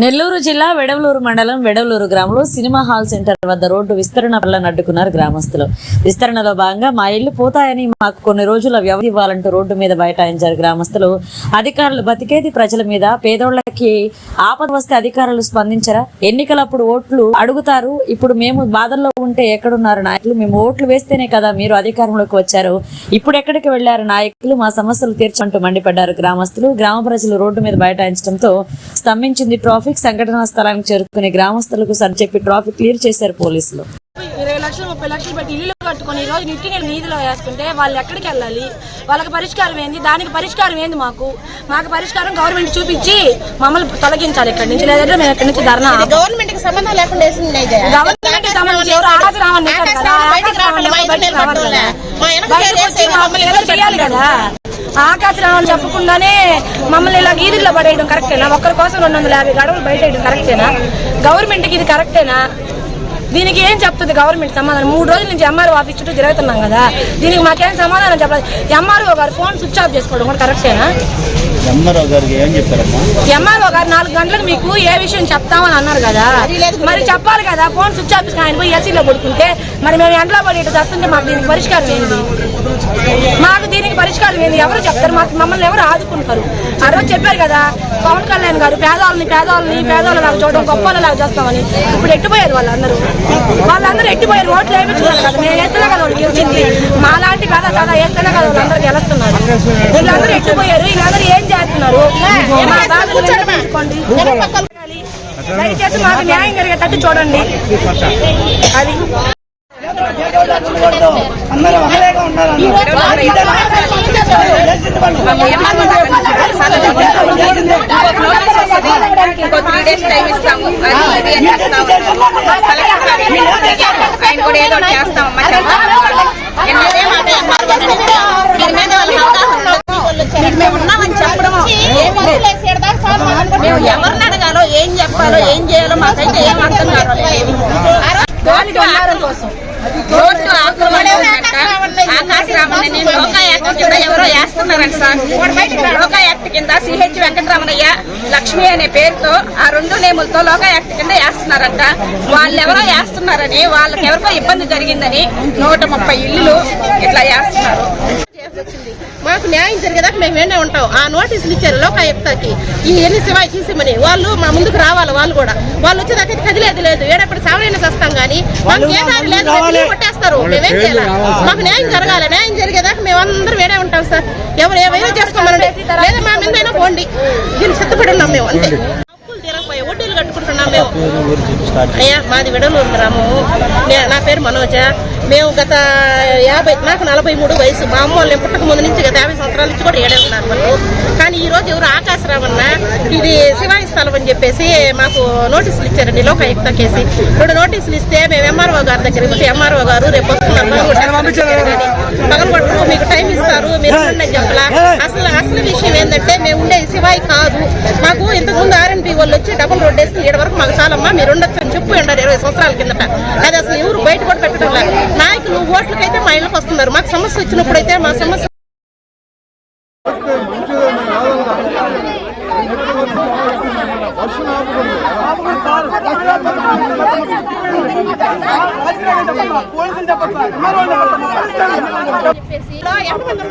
నెల్లూరు జిల్లా వెడవలూరు మండలం వెడవలూరు గ్రామంలో సినిమా హాల్ సెంటర్ వద్ద రోడ్డు విస్తరణ పనులను అడ్డుకున్నారు గ్రామస్తులు. విస్తరణలో భాగంగా మా ఇల్లు పోతాయని మాకు కొన్ని రోజుల వ్యవధి ఇవ్వాలంటూ రోడ్డు మీద బైఠాయించారు గ్రామస్తులు. అధికారులు బతికేది ప్రజల మీద పేదోళ్ళకి ఆపద వస్తే అధికారులు స్పందించరా? ఎన్నికలప్పుడు ఓట్లు అడుగుతారు. ఇప్పుడు మేము బాధల్లో ఉంటే ఎక్కడున్నారు నాయకులు? మేము ఓట్లు వేస్తేనే కదా మీరు అధికారంలోకి వచ్చారు. ఇప్పుడు ఎక్కడికి వెళ్ళారు నాయకులు? మా సమస్యలు తీర్చంటూ మండిపడ్డారు గ్రామస్తులు. గ్రామ ప్రజలు రోడ్డు మీద బైఠాయించడంతో స్తంభించింది ట్రాఫిక్. సంఘటనా స్థలానికి చేరుకునే గ్రామస్తులకు సరిచెప్పి ట్రాఫిక్ క్లియర్ చేశారు పోలీసులు. లక్షలు ముప్పై లక్షలు పెట్టి ఇల్లు కట్టుకొని ఈ రోజు నిట్టి నేను నీధిలో వేస్తుంటే వాళ్ళు ఎక్కడికి వెళ్ళాలి? వాళ్ళకి పరిష్కారం ఏంది? దానికి పరిష్కారం ఏంది మాకు? మాకు పరిష్కారం గవర్నమెంట్ చూపించి మమ్మల్ని తొలగించాలి ఇక్కడి నుంచి. లేదంటే మేము ఇక్కడి నుంచి ధర్నా. గవర్నమెంట్ సంబంధం లేకుండా. గవర్నమెంట్ సంబంధించి ఎవరు ఆకాశ చేయాలి కదా. రావణ్ చెప్పకుండానే మమ్మల్ని ఇలా వీధుల్లో పడేయడం కరెక్టేనా? ఒక్కరి కోసం రెండు వందల యాభై గడవలు బయట వేయడం కరెక్టేనా? గవర్నమెంట్కి ఇది కరెక్టేనా? దీనికి ఏం చెప్తుంది గవర్నమెంట్ సమాధానం? మూడు రోజుల నుంచి ఎంఆర్ఓ ఆఫీస్ చుట్టూ తిరుగుతున్నాం కదా. దీనికి మాకేం సమాధానం చెప్పాలి? ఎంఆర్ఓ గారు ఫోన్ స్విచ్ ఆఫ్ చేసుకోవడం కూడా కరెక్టేనా ఎంఆర్ఓ గారికి ఏం ఎంఆర్ఓ గారు నాలుగు గంటలకు మీకు ఏ విషయం చెప్తామని అన్నారు కదా. మరి చెప్పాలి కదా ఫోన్ స్విచ్ ఆఫ్ ఆయన పోయి ఏసీలో పడుకుంటే. మరి మేము ఎండలో పడి ఇటు చేస్తుంటే మాకు దీనికి పరిష్కారం ఏంది మాకు దీనికి పరిష్కారం ఏంది? ఎవరు చెప్తారు? మాకు మమ్మల్ని ఎవరు ఆదుకుంటారు? ఆ రోజు చెప్పారు కదా పవన్ కళ్యాణ్ గారు పేదవాళ్ళని పేదవాళ్ళని పేదవాళ్ళలాగా చూడడం గొప్ప వాళ్ళలాగా చేస్తామని. ఇప్పుడు ఎట్టిపోయారు వాళ్ళందరూ? వాళ్ళందరూ ఎట్టిపోయారు? ఓట్లు వేయించుకున్నారు కదా మేము వేస్తేనే కదా వాళ్ళు గెలిచింది. మాలాంటి పేద సాదా వేస్తేనే కదా వాళ్ళందరూ గెలుస్తున్నారు. వీళ్ళందరూ ఎట్టిపోయారు? వీళ్ళందరూ ఏం చేస్తున్నారు. దయచేసి మాకు న్యాయం జరిగేటట్టు చూడండి. అది అందరూ ఒకలేగా ఇంకో త్రీ డేస్ టైం ఇస్తాము అది ఇది అని చెప్తాము ఆయన కూడా ఏదో ఎన్నదే మాట దీని మీద మేము ఉన్నామని మేము ఎవరిని అడగాలో ఏం చెప్పాలో ఏం చేయాలో మాకైతే ఏం అర్థం కోసం. రోడ్డు ఆక్రమణంట ఆకాశ రామని కింద ఎవరో వేస్తున్నారంట సార్. లోకాయాక్ట్ కింద సిహెచ్ వెంకటరమణయ్య లక్ష్మి అనే పేరుతో ఆ రెండు నేములతో లోకాయాక్ట్ కింద వేస్తున్నారంట. వాళ్ళు ఎవరో వేస్తున్నారని వాళ్ళకి ఎవరికో ఇబ్బంది జరిగిందని నూట ముప్పై ఇల్లులు ఇట్లా వేస్తున్నారు. మాకు న్యాయం జరిగేదాకా మేము వేనే ఉంటాం. ఆ నోటీసులు ఇచ్చారు లోకాయుక్తకి ఈ ఎన్ని శివ తీసేమని వాళ్ళు మా ముందుకు రావాలి వాళ్ళు కూడా. వాళ్ళు వచ్చేదాకా కదిలేదు లేదు. సావైనా చేస్తాం కానీ మాకు ఏ దారి లేదు. కొట్టేస్తారు. మేమేం చేయాలి? మాకు న్యాయం జరగాలి. న్యాయం జరిగేదాకా మేము అందరం వేడే ఉంటాం సార్. ఎవరు ఏమైనా చేసుకోమనండి. లేదా మా మీద పోండి. దీనికి సిద్ధపడి ఉన్నాం మేము అంతే. వడ్డీలు కట్టుకుంటున్నాం మేము. అయ్యా మాది విడలూరు గ్రామము నే- నా పేరు మనోజ. మేము గత యాభై నాకు నలభై మూడు వయసు. మా అమ్మ వాళ్ళు పుట్టక ముందు నుంచి గత యాభై సంవత్సరాల నుంచి కూడా ఏడే ఉన్నారు వాళ్ళు. కానీ ఈ రోజు ఎవరు ఆకాశరావన్న ఇది శివాయి స్థలం అని చెప్పేసి మాకు నోటీసులు ఇచ్చారండి లోకాయుక్త కేసి. రెండు నోటీసులు ఇస్తే మేము ఎంఆర్ఓ గారి దగ్గరికి పోతే ఎంఆర్ఓ గారు రేపు వస్తున్నారు. పగలగొట్టరు. మీకు టైం ఇస్తారు. మీరు అని చెప్పలా. అసలు అసలు విషయం ఏంటంటే మేము ఉండేది శివాయి కాదు. మాకు ఇంతకుముందు ఆర్ఎన్పి వాళ్ళు వచ్చి డబుల్ రోడ్ వేసి ఏడు వరకు మాకు చాలమ్మా మీరు ఉండొచ్చు అని చెప్పి ఉండారు ఇరవై సంవత్సరాల కిందట. అది అసలు ఎవరు బయట కూడా పెట్టడం లేదు. నాయకులు ఓట్లకైతే మా ఇళ్ళకి వస్తున్నారు. మాకు సమస్య వచ్చినప్పుడు అయితే మా సమస్య ఆడపిల్లలు